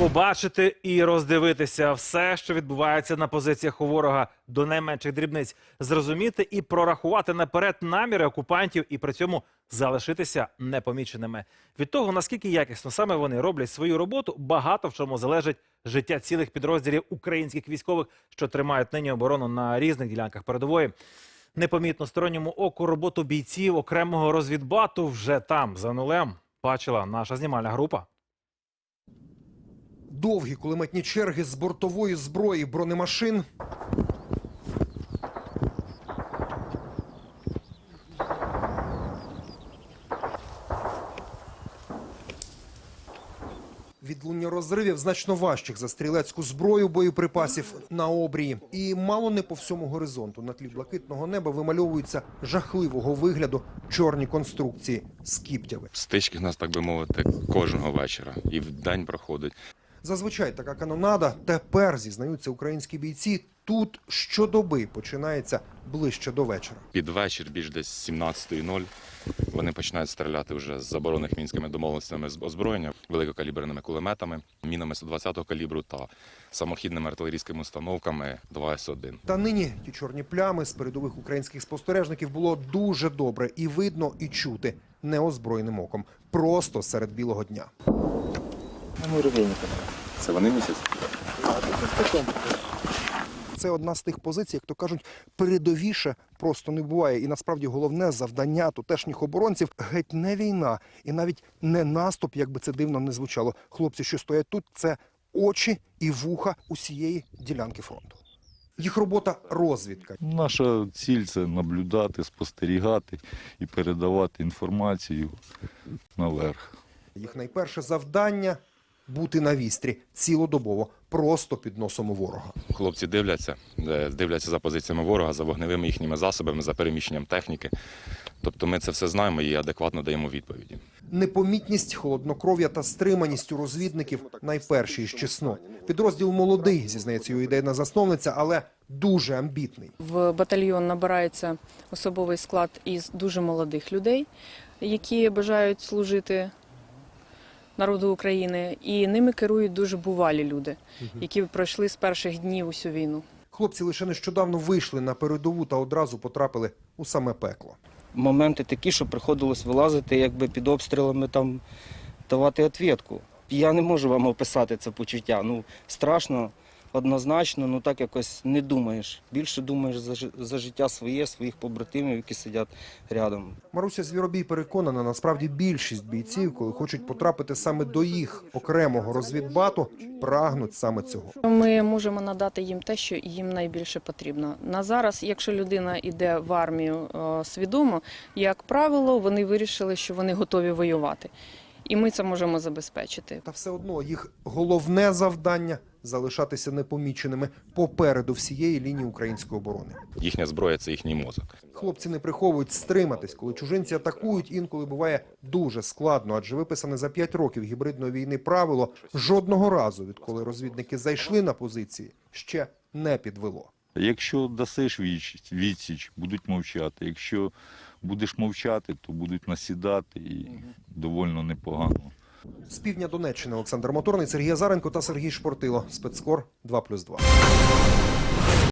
Побачити і роздивитися все, що відбувається на позиціях у ворога до найменших дрібниць, зрозуміти і прорахувати наперед наміри окупантів і при цьому залишитися непоміченими. Від того наскільки якісно саме вони роблять свою роботу, багато в чому залежить життя цілих підрозділів українських військових, що тримають нині оборону на різних ділянках передової. Непомітно сторонньому оку роботу бійців окремого розвідбату вже там за нулем бачила наша знімальна група. Довгі кулеметні черги з бортової зброї бронемашин. Відлуння розривів значно важчих за стрілецьку зброю боєприпасів на обрії. І мало не по всьому горизонту на тлі блакитного неба вимальовуються жахливого вигляду чорні конструкції скіптяви. Стички в нас, так би мовити, кожного вечора. І в день проходить. Зазвичай така канонада тепер зізнаються українські бійці. Тут щодоби починається ближче до вечора. Під вечір, більш десь 17.00, вони починають стріляти вже з заборонених мінськими домовленостями з озброєння, великокаліберними кулеметами, мінами 120-го калібру та самохідними артилерійськими установками 2С1. Та нині ті чорні плями з передових українських спостережників було дуже добре і видно, і чути неозброєним оком, просто серед білого дня. Це вони місяць? Це одна з тих позицій, як то кажуть, передовіше просто не буває. І насправді головне завдання тутешніх оборонців геть не війна, і навіть не наступ, як би це дивно не звучало. Хлопці, що стоять тут, це очі і вуха усієї ділянки фронту. Їх робота розвідка. Наша ціль це наблюдати, спостерігати і передавати інформацію наверх. Їх найперше завдання бути на вістрі цілодобово, просто під носом у ворога. Хлопці дивляться, е, дивляться за позиціями ворога, за вогневими їхніми засобами, за переміщенням техніки. Тобто ми це все знаємо і адекватно даємо відповіді. Непомітність, холоднокров'я та стриманість у розвідників найперші із чесно. Підрозділ молодий, зізнається його ідейна засновниця, але дуже амбітний. В батальйон набирається особовий склад із дуже молодих людей, які бажають служити народу України, і ними керують дуже бувалі люди, які пройшли з перших днів усю війну. Хлопці лише нещодавно вийшли на передову та одразу потрапили у саме пекло. моменти такі, що приходилось вилазити якби під обстрілами там давати відповідку. Я не можу вам описати це почуття. Ну, страшно, однозначно, ну так якось не думаєш. Більше думаєш за, жи- за життя своє, своїх побратимів, які сидять рядом. Маруся Звіробій переконана, насправді більшість бійців, коли хочуть потрапити саме до їх окремого розвідбату, прагнуть саме цього. Ми можемо надати їм те, що їм найбільше потрібно. На зараз, якщо людина йде в армію е, свідомо, як правило, вони вирішили, що вони готові воювати. І ми це можемо забезпечити. Та все одно їх головне завдання залишатися непоміченими попереду всієї лінії української оборони. Їхня зброя це їхній мозок. Хлопці не приховують стриматись, коли чужинці атакують. Інколи буває дуже складно, адже виписане за 5 років гібридної війни правило жодного разу, відколи розвідники зайшли на позиції, ще не підвело. Якщо дасиш відсіч, будуть мовчати. Якщо будеш мовчати, то будуть насідати і довольно непогано. З півдня Донеччини Олександр Моторний, Сергій Азаренко та Сергій Шпортило. Спецкор 2+,2.